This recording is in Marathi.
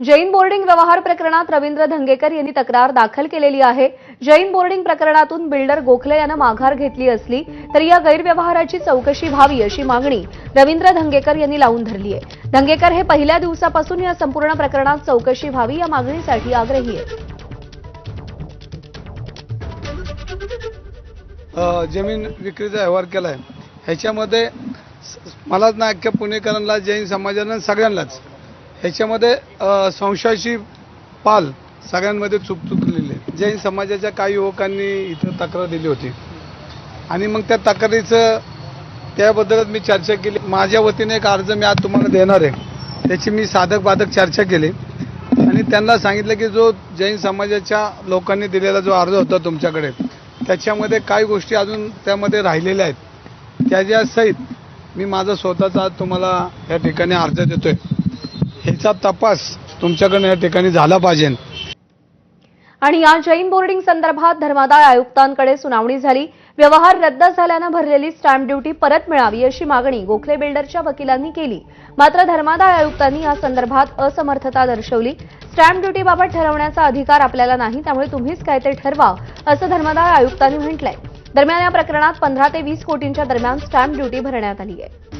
जैन बोर्डिंग व्यवहार प्रकरणात रवींद्र धंगेकर यांनी तक्रार दाखल केलेली आहे. जैन बोर्डिंग प्रकरणातून बिल्डर गोखले यानं माघार घेतली असली तरी या गैरव्यवहाराची चौकशी व्हावी अशी मागणी रवींद्र धंगेकर यांनी लावून धरली आहे. धंगेकर हे पहिल्या दिवसापासून या संपूर्ण प्रकरणात चौकशी व्हावी या मागणीसाठी आग्रही आहेत. जमीन विक्रीचा व्यवहार केला आहे ह्याच्यामध्ये मलाच ना अख्ख्या पुणेकरांना जैन समाजानं सगळ्यांनाच. ह्याच्यामध्ये संशयाची पाल सगळ्यांमध्ये चुकचुकलेली आहे. जैन समाजाच्या काही युवकांनी इथं तक्रार दिली होती. आणि मग त्या तक्रारीचं त्याबद्दलच मी चर्चा केली. माझ्या वतीने एक अर्ज मी आज तुम्हाला देणार आहे. त्याची मी साधक बाधक चर्चा केली. आणि त्यांना सांगितलं की जो जैन समाजाच्या लोकांनी दिलेला जो अर्ज होता तुमच्याकडे त्याच्यामध्ये काही गोष्टी अजून त्यामध्ये राहिलेल्या आहेत. त्याच्या सहित मी माझा स्वतःचा आज तुम्हाला या ठिकाणी अर्ज देतोय. ह्याचा तपास तुमच्याकडनं या ठिकाणी झाला पाहिजे. आणि या जैन बोर्डिंग संदर्भात धर्मादाय आयुक्तांकडे सुनावणी झाली. व्यवहार रद्द झाल्यानं भरलेली स्टॅम्प ड्युटी परत मिळावी अशी मागणी गोखले बिल्डरच्या वकिलांनी केली. मात्र धर्मादाय आयुक्तांनी या संदर्भात असमर्थता दर्शवली. स्टॅम्प ड्युटीबाबत ठरवण्याचा अधिकार आपल्याला नाही त्यामुळे तुम्हीच काय ते ठरवा असं धर्मादाय आयुक्तांनी म्हटलंय. दरम्यान या प्रकरणात पंधरा ते वीस कोटींच्या दरम्यान स्टॅम्प ड्युटी भरण्यात आली आहे.